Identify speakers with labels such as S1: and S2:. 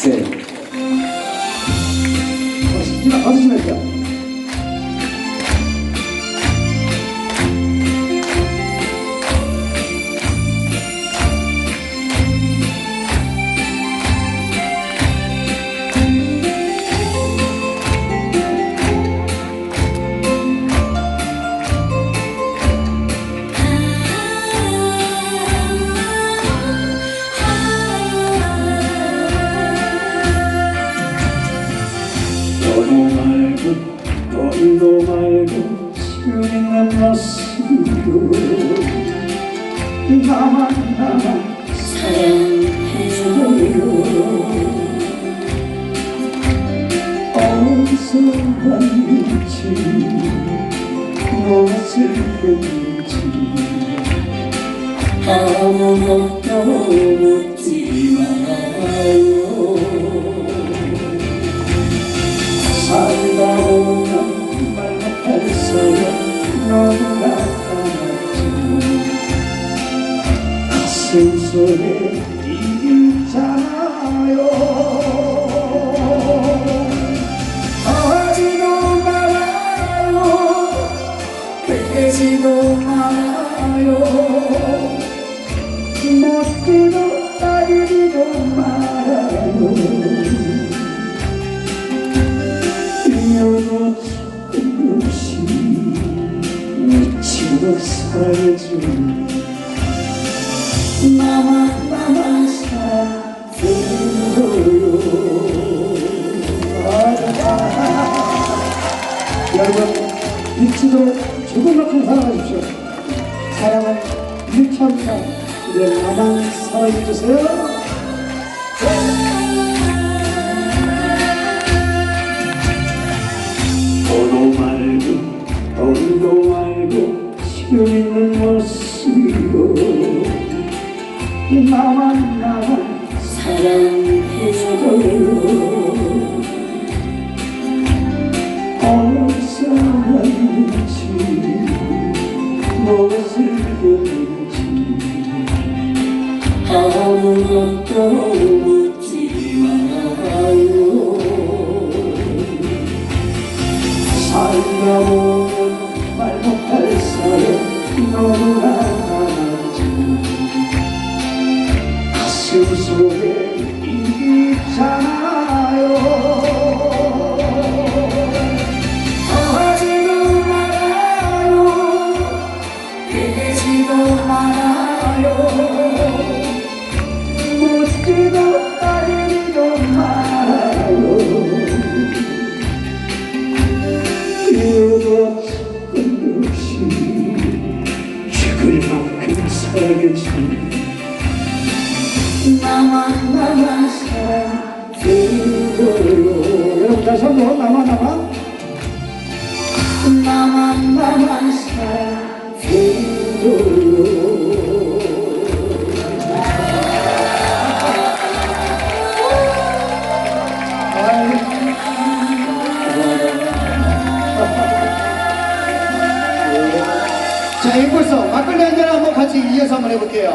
S1: せ
S2: ーの。 말고 너도 말고 있는 모습으로. 나만 나만 사랑해줘요. 어디서 왔는지 무엇을 했는지. 아무것도 묻지 마요 속에 있잖아요. 하지도 말아요. 되지도 말아요. 묻지도 따지도 말아요. 뛰어도 조금씩 미치고 사라
S1: 여러분 믿지도 조금만큼 사랑하십시오. 사랑은 합니다. 이제 나만 사랑해주세요.
S2: 나만 나만 사랑해줘요 무엇을 했는지 아무것도 속에 있잖아요. 하지도 말아요. 되지도 말아요. 묻지도 따지도 말아요. 뛰어도 조금씩 죽을 만큼 사랑해준 사랑해요
S1: 자, 이곳서 막걸리 한잔 한번 같이 이어서 한번 해볼게요.